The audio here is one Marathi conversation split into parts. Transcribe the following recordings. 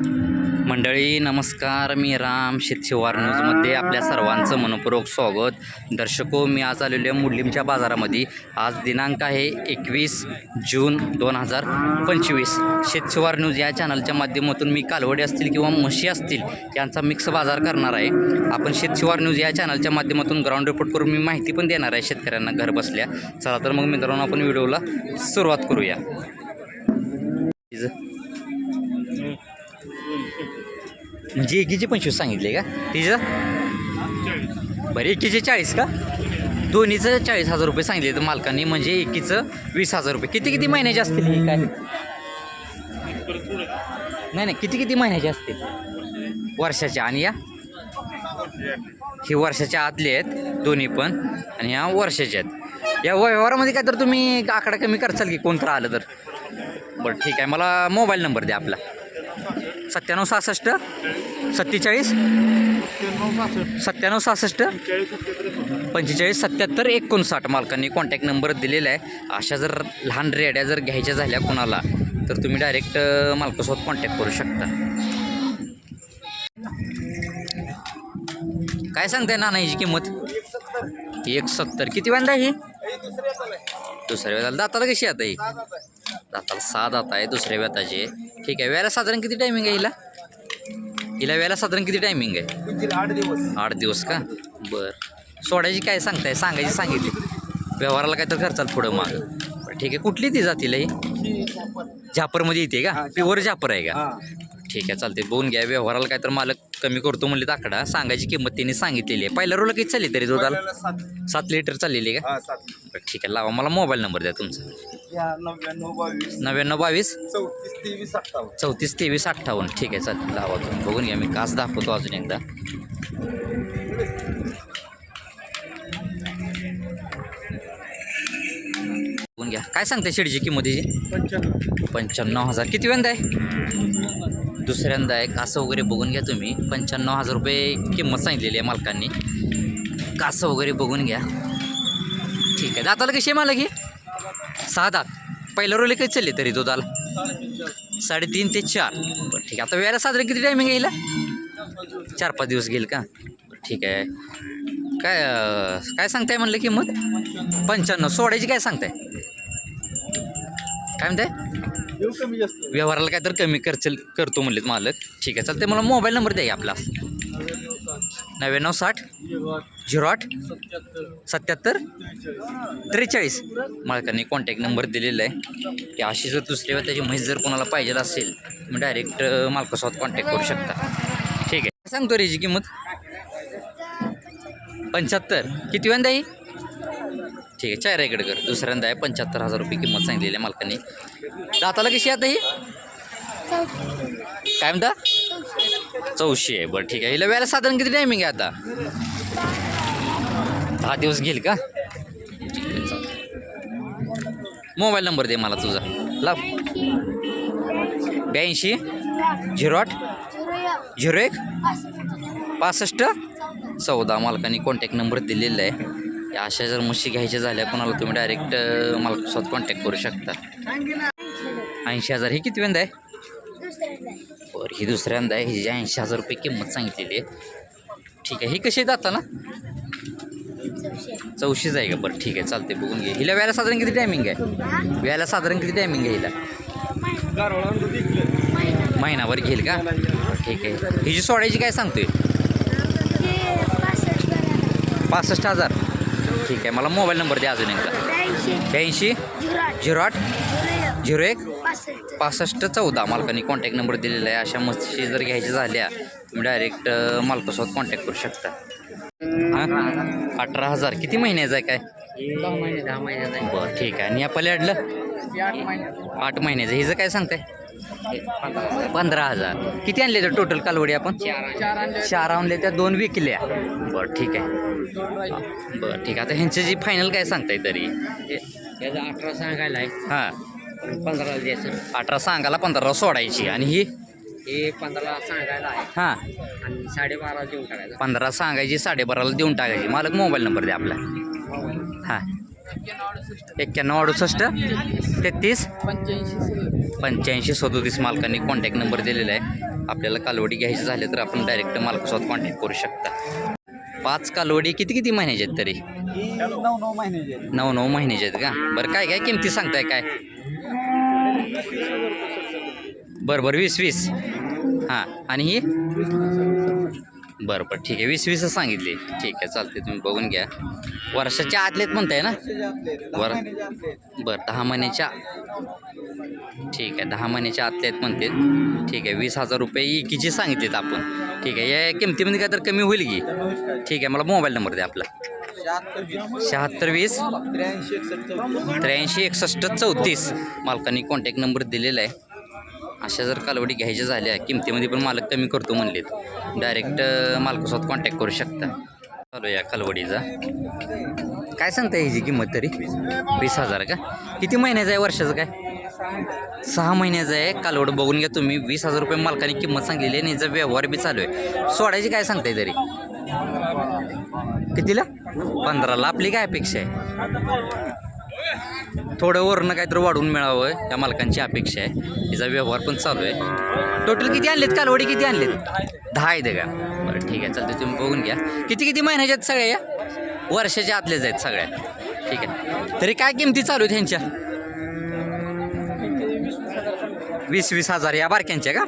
मंडळी नमस्कार. मी राम शेतशिवार न्यूजमध्ये आपल्या सर्वांचं मनपूर्वक स्वागत. दर्शको मी आज आलेलो आहे मुलीमच्या बाजारामध्ये. आज दिनांक आहे एकवीस जून दोन हजार पंचवीस. शेतशिवार न्यूज या चॅनलच्या माध्यमातून मी कालवडे असतील किंवा म्हशी असतील यांचा मिक्स बाजार करणार आहे. आपण शेतशिवार न्यूज या चॅनलच्या माध्यमातून ग्राउंड रिपोर्ट करून मी माहिती पण देणार आहे शेतकऱ्यांना घर बसल्या. चला तर मग मित्रांनो आपण व्हिडिओला सुरुवात करूया. म्हणजे एकीचे पंचवीस सांगितले का? तिचं? बरं एकीचे चाळीस का? दोन्हीचं चाळीस हजार रुपये सांगितले तर मालकांनी म्हणजे एकीचं वीस हजार रुपये. किती किती महिन्याचे असतील हे काय? नाही नाही किती किती महिन्याचे असतील वर्षाच्या. आणि या? ही वर्षाच्या आतले आहेत दोन्ही पण. आणि ह्या वर्षाचे आहेत. या व्यवहारामध्ये काय तर तुम्ही आकडा कमी करचाल की कोणतं आलं तर? बरं ठीक आहे. मला मोबाईल नंबर द्या आपला. सत्त्याण्णव सहासष्ट सत्तेचाळीस सत्त्याण्णव सहासष्ट पंचेचाळीस सत्याहत्तर एकोणसाठ मालकांनी कॉन्टॅक्ट नंबर दिलेला आहे. अशा जर लहान रेड्या जर घ्यायच्या झाल्या कोणाला तर तुम्ही डायरेक्ट मालकासोबत कॉन्टॅक्ट करू शकता. काय सांगताय ना हिची किंमत? एक सत्तर किती वेळा ही? दुसऱ्या वेळेला दाताला कशी आता ही? दाताला सहा दात आहे दुसऱ्या वेताचे. ठीक आहे. वेळेला साधारण किती टायमिंग आहे हिला? हिला वेळेला साधारण किती टायमिंग आहे? आठ दिवस आठ दिवस का? बरं. सोडायची काय सांगताय? सांगायची सांगितली. व्यवहाराला काय तर खर्चाल पुढं माग. बरं ठीक आहे. कुठली ती जातीला ही? झापरमध्ये येते का? प्युअर झापर आहे का? ठीक आहे चालते बघून घ्या. व्यवहाराला काय तर मालक कमी करतो म्हणले आकडा. सांगायची किंमत त्यांनी सांगितलेली आहे. पहिल्या रोला किती चालली तरी दुधाला सात. लिटर चाललेली आहे का? हा सात. बरं ठीक आहे. लावा. मला मोबाईल नंबर द्या तुमचा. नव्याण्णव बावीस. नव्याण्णव बावीस? चौतीस तेवीस अठ्ठावन्न. चौतीस तेवीस अठ्ठावन्न. ठीक आहे चालेल लावा तुम्ही बघून घ्या मी कास दाखवतो अजून एकदा. बघून घ्या. काय सांगते शेडीची किंमत तिची पंच्याण्णव. पंच्याण्णव हजार. किती वेंदा आहे? दुसऱ्यांदा आहे. कासं वगैरे बघून घ्या तुम्ही. पंच्याण्णव हजार रुपये किंमत सांगितलेली आहे मालकांनी. कासं वगैरे बघून घ्या. ठीक आहे. दाताला कशी आहे मला की सहा दहा पहिल्या रोले काही चालले तरी दुधाला साडेतीन ते चार. बरं ठीक आहे. आता वेळेला साधारण किती टायमिंग येईल चार पाच दिवस गेल का? ठीक आहे. काय काय सांगताय म्हणलं किंमत? पंच्याण्णव. सोडायची काय सांगताय? काय म्हणताय? व्यवहाराला काय तर कमी करचल करतो म्हणलेत मालक. ठीक आहे चालते मला मोबाईल नंबर द्या आपला. नव्याण्णव साठ झिरो आठ सत्याहत्तर त्रेचाळीस. मालकांनी कॉन्टॅक्ट नंबर दिलेला आहे. की अशी जर दुसरी वेळ त्याची म्हैस जर कोणाला पाहिजे असेल मग डायरेक्ट मालकासोबत कॉन्टॅक्ट करू शकता. ठीक आहे. सांगतो रेची किंमत? पंच्याहत्तर. किती वेळा ही ठीक आहे चार इकडे कर. दुसऱ्यांदा आहे पंच्याहत्तर हजार रुपये किंमत सांगलेली आहे मालकांनी. दाताला कशी आहे आता ही? काय म्हणता? चौशे आहे. बरं ठीक आहे. हिला वेळेला साधारण किती टायमिंग आहे आता? दहा दिवस घेईल का? मोबाईल नंबर दे मला तुझा. लाव. ब्याऐंशी. झिरो आठ. झिरो एक. पासष्ट. चौदा. मालकाने कॉन्टॅक्ट नंबर दिलेला आहे. या अशा जर म्हशी घ्यायच्या झाल्या कोणाला तुम्ही डायरेक्ट मालकासोबत कॉन्टॅक्ट करू शकता. ऐंशी हजार. हे किती वेंद आहे? बरं ही दुसऱ्यांदा आहे हिची ऐंशी हजार रुपये किंमत सांगितलेली आहे. ठीक आहे ही कशी जाता ना? चौशीच आहे का? बरं ठीक आहे चालते बघून घे. हिला वेळेला साधारण किती टायमिंग आहे? वेळेला साधारण किती टायमिंग आहे हिला? महिनाभर घेईल का? ठीक आहे. हिची सोडायची काय सांगतोय? पासष्ट हजार. ठीक आहे मला मोबाईल नंबर द्या अजून एकदा. ब्याऐंशी. झिरो आठ? झिरो एक? पासष्ट. चौदा. मालकांनी कॉन्टॅक्ट नंबर दिलेला आहे. अशा म्हशी जर घ्यायच्या झाल्या तुम्ही डायरेक्ट मालकासोबत कॉन्टॅक्ट करू शकता. हां? अठरा हजार. किती महिन्याचं आहे काय? दहा महिने दहा महिने बरं ठीक आहे. आणि या पल्याडलं आठ महिने. आठ महिन्याचं. हिचं काय सांगताय? पंधरा हजार. किती आणले तर टोटल कालवडी आपण? चार आणले. चार आणले. त्या दोन विकल्या. बरं ठीक आहे. बरं ठीक आहे. आता ह्यांचं जी फायनल काय सांगताय तरी? याचा अठरा सांगायला आहे हां. पंधरा द्यायचं. अठरा सांगाला पंधरा सोडायची. आणि ही? हे पंधरा सांगायला आहे. हां. आणि साडेबारा देऊन टाकायचं. पंधरा सांगायची साडेबाराला देऊन टाकायची. मालक मोबाईल नंबर द्या आपला. हां. एक्क्याण्णव अडुसष्ट तेहतीस पंच्याऐंशी पंच्याऐंशी सदोतीस मालकांनी कॉन्टॅक्ट नंबर दिलेला आहे. आपल्याला कालवडी घ्यायची झाले तर आपण डायरेक्ट मालकासोबत कॉन्टॅक्ट करू शकता. पाच कालवडी किती किती महिन्याचे आहेत तरी? नऊ नऊ महिन्याचे आहेत. नऊ नऊ महिन्याचे आहेत का? बरं काय काय किमती सांगताय काय? बरं बरं वीस वीस. हां आणि ही? बरं बरं ठीक आहे. वीस वीसच सांगितली. ठीक आहे चालते तुम्ही बघून घ्या. वर्षाच्या आतलेत म्हणताय ना? वर- बरं दहा महिन्याच्या ठीक आहे दहा महिन्याच्या आतलेत म्हणते ठीक आहे वीस हजार रुपये इकीचे सांगितलेत आपण? ठीक आहे या किमतीमध्ये काय तर कमी होईल की? ठीक आहे मला मोबाईल नंबर द्या आपला. शहात्तर वीस, त्र्याऐंशी एकसष्ट चौतीस. त्र्याऐंशी एकसष्ट चौतीस मालकांनी कॉन्टॅक्ट नंबर दिलेला आहे. अशा जर कालवडी घ्यायच्या झाल्या किमतीमध्ये पण मालक कमी करतो म्हणलेत. डायरेक्ट मालकासोबत कॉन्टॅक्ट करू शकता. चालू या कालवडीचा. काय सांगता ह्याची किंमत तरी? वीस हजार का? किती महिन्याचं आहे वर्षाचं काय? सहा महिन्याचं आहे. कालवड बघून घ्या तुम्ही. वीस हजार रुपये मालकाने किंमत सांगलेली आहे आणि याचा व्यवहार बी चालू आहे. सोडायची काय सांगताय तरी? कितीला? पंधराला. आपली काय अपेक्षा आहे? थोडं वरनं काहीतरी वाढून मिळावं या मालकांची अपेक्षा आहे. तिचा व्यवहार पण चालू आहे. टोटल किती आणलेत? कालवडी किती आणलेत? दहा आहेत का? बरं ठीक आहे. चालतं तुम्ही बघून घ्या. किती किती महिन्याच्या आहेत सगळ्या या? वर्षाच्या आतल्याच आहेत सगळ्या. ठीक आहे. तरी काय किमती चालू आहेत ह्यांच्या? वीस वीस हजार या बारक्यांच्या का?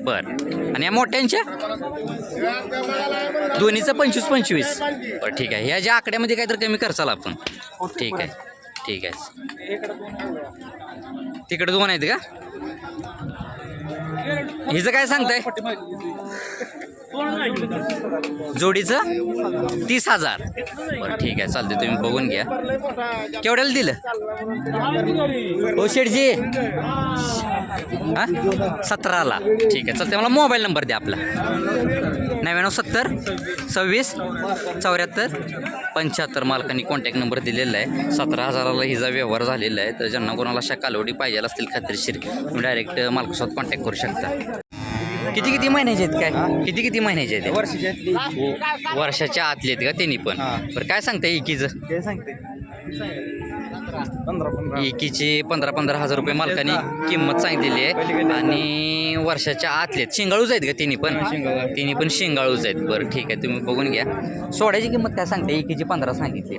बरं. आणि या मोठ्यांच्या? दोन्हीचं पंचवीस पंचवीस. बरं ठीक आहे. ह्या ज्या आकड्यामध्ये काहीतरी कमी करचाल आपण. ठीक आहे. ठीक आहे. तिकडे दोन आहेत का? हिचं काय सांगताय? जोडीचं? तीस हजार. बरं ठीक आहे. चालते तुम्ही बघून घ्या. केवढ्याला दिलं? हो शेठजी. हा? सतराला. ठीक आहे. चालते मला मोबाईल नंबर द्या आपला. नव्याण्णव सत्तर सव्वीस चौऱ्याहत्तर पंच्याहत्तर मालकांनी कॉन्टॅक्ट नंबर दिलेला आहे. सतरा हजाराला हिचा व्यवहार झालेला आहे. तर ज्यांना कोणाला अशा कालवडी पाहिजे असतील खात्रीशीर तुम्ही डायरेक्ट मालकासोबत कॉन्टॅक्ट करू शकता. किती किती महिन्याचे आहेत काय? किती किती महिन्याचे आहेत? वर्षाचे आतले ते? वर्षाच्या आतले आहेत का त्यांनी पण? हा. बरं काय सांगता एकीचं? ते सांगते. पंधरा पंधरा. एकीचे पंधरा पंधरा हजार रुपये मालकाने किंमत सांगितलेली आहे. आणि वर्षाच्या आतले आहेत. शिंगाळूच आहेत का तिन्ही पण? शिंगाळू आहे. तिन्ही पण शिंगाळूच आहेत. बरं ठीक आहे. तुम्ही बघून घ्या. सोड्याची किंमत काय सांगते एकीची पंधरा सांगितली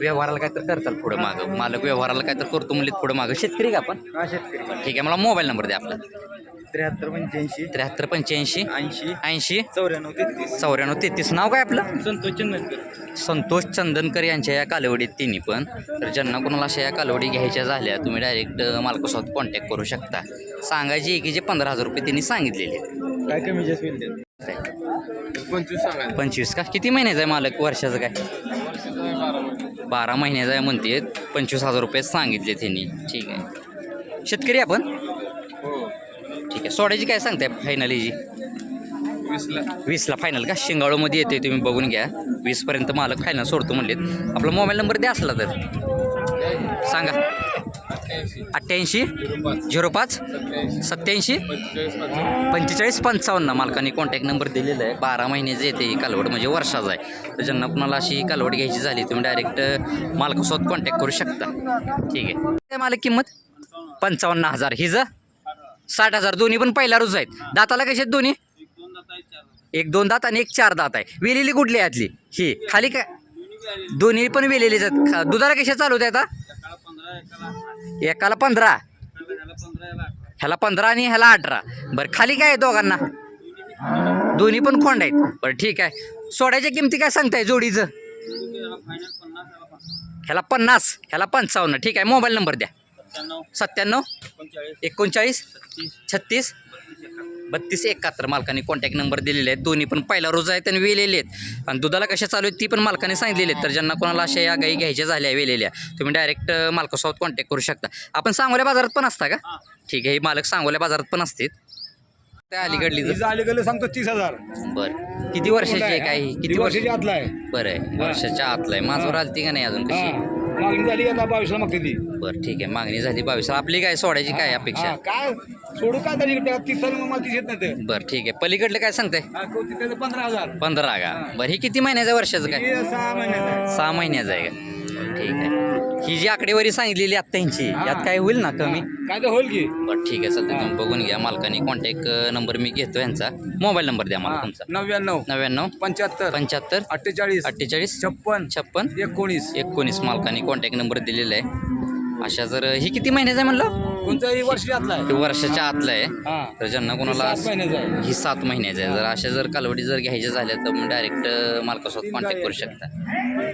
व्यवहाराला काय तर करताल पुढं मागं. मालक व्यवहाराला काय तर करतो म्हणले पुढं मागं. शेतकरी का आपण? हा शेतकरी. ठीक आहे मला मोबाईल नंबर द्या आपला. त्र्याहत्तर पंच्याऐंशी. त्र्याहत्तर पंच्याऐंशी. ऐंशी. ऐंशी. चौऱ्याण्णव तेहतीस. चौऱ्याण्णव तेहतीस. नाव काय आपलं? संतोष चंदनकर. संतोष चंदनकर यांच्या या कालवडीत तिन्ही पण. तर ज्यांना कोणाला अशा या कालवडी घ्यायच्या झाल्या तुम्ही डायरेक्ट मालकासोबत कॉन्टॅक्ट करू शकता. सांगायची एकीचे पंधरा हजार रुपये त्यांनी सांगितलेले आहेत. काय कमी जास्त होईल ते? पंचवीस सांगायला पंचवीस का? किती महिन्याचा आहे मालक? वर्षाचं काय? बारा महिन्याचा आहे म्हणते पंचवीस हजार रुपये सांगितले त्यांनी. ठीक आहे. शेतकरी आपण? ठीक आहे. सोड्याची काय सांगताय फायनली जी? वीसला. वीसला फायनल का शिंगाळूमध्ये येते तुम्ही बघून घ्या. वीसपर्यंत मालक फायनल सोडतो म्हणलेत. आपला मोबाईल नंबर द्या असला तर. सांगा. अठ्ठ्याऐंशी? झिरो पाच? सत्याऐंशी पंचेचाळीस पंचावन्न. मालकाने कॉन्टॅक्ट नंबर दिलेला आहे. बारा महिन्याचं येते ही कालवड म्हणजे वर्षाचा आहे. तर ज्यांना कुणाला अशी कालवड घ्यायची झाली तुम्ही डायरेक्ट मालकासोबत कॉन्टॅक्ट करू शकता. ठीक आहे. काय मालक किंमत? पंचावन्न हजार. हिज? साठ हजार. दोन्ही पण पहिला रोज आहेत. दाताला कसे आहेत दोन्ही? एक दोन दात आणि एक चार दात आहे. वेलेली कुठली आहे यातली ही. खाली काय? दोन्ही पण वेलेलीच आहेत. दुधाला कशा चालू आहेत आता? एकाला पंधरा ह्याला पंधरा आणि ह्याला अठरा. बरं खाली काय आहे दोघांना? दोन्ही पण खोंड आहेत. बरं ठीक आहे. सोड्याच्या किमती काय सांगताय जोडीचं? ह्याला पन्नास ह्याला पंचावन्न. ठीक आहे मोबाईल नंबर द्या. सत्त्याण्णव. एकोणचाळीस. छत्तीस. बत्तीस एकाहत्तर मालकाने कॉन्टॅक्ट नंबर दिलेले आहेत. दोन्ही पण पहिला रोज आहेत आणि वेलेले आहेत. आणि दुधाला कशा चालू आहेत ती पण मालकाने सांगितलेली आहेत. तर ज्यांना कोणाला अशा या गाई घ्यायच्या झाल्या वेलेल्या तुम्ही डायरेक्ट मालकासोबत कॉन्टॅक्ट करू शकता. आपण सांगोल्या बाजारात पण असता का? ठीक आहे ही मालक सांगोल्या बाजारात पण असते त्या अलीकडली सांगतो तीस हजार. बरं. किती वर्षाची आहे काय? किती वर्ष वर्षाची आतला आहे. बरं आहे वर्षाच्या आतला आहे. माझ्यावर आलती का नाही अजून कशी? मागणी झाली आता बावीसला मागते ती? बरं ठीक आहे. मागणी झाली बावीस आपली काय सोडायची काय अपेक्षा? हा काय? सोडू काय तरी त्याला तीस साल मग मला तीस येत नाही ते बरं ठीक आहे. पलीकडलं काय सांगताय? हा, तिथे पंधरा हजार. पंधरा का बरं ही किती महिन्याचं आहे वर्षाचं काय? हे सहा महिन्याचा आहे. सहा महिन्याचं आहे का? ठीक आहे. ही जी आकडेवारी सांगितलेली आता यांची हा. यात काय होईल ना कमी? काय तर होईल की. बरं ठीक आहे चालतं तुम्ही बघून घ्या. मालकाने कॉन्टॅक्ट नंबर मी घेतो यांचा. मोबाईल नंबर द्या मला तुमचा. नव्याण्णव. नव्याण्णव. पंच्याहत्तर. पंच्याहत्तर. अठ्ठेचाळीस. अठ्ठेचाळीस. छप्पन. छप्पन. एकोणीस. एकोणीस मालकाने कॉन्टॅक्ट नंबर दिलेला आहे. अशा जर ही किती महिन्याचं आहे म्हणलं? कोणताही वर्ष घातलाय ते वर्षाच्या आतलं आहे. तर ज्यांना कोणाला सात महिन्याचा आहे. ही सात महिन्याचं आहे. जर अशा जर कालवडी जर घ्यायच्या झाल्या तर डायरेक्ट मालकासोबत कॉन्टॅक्ट करू. शकता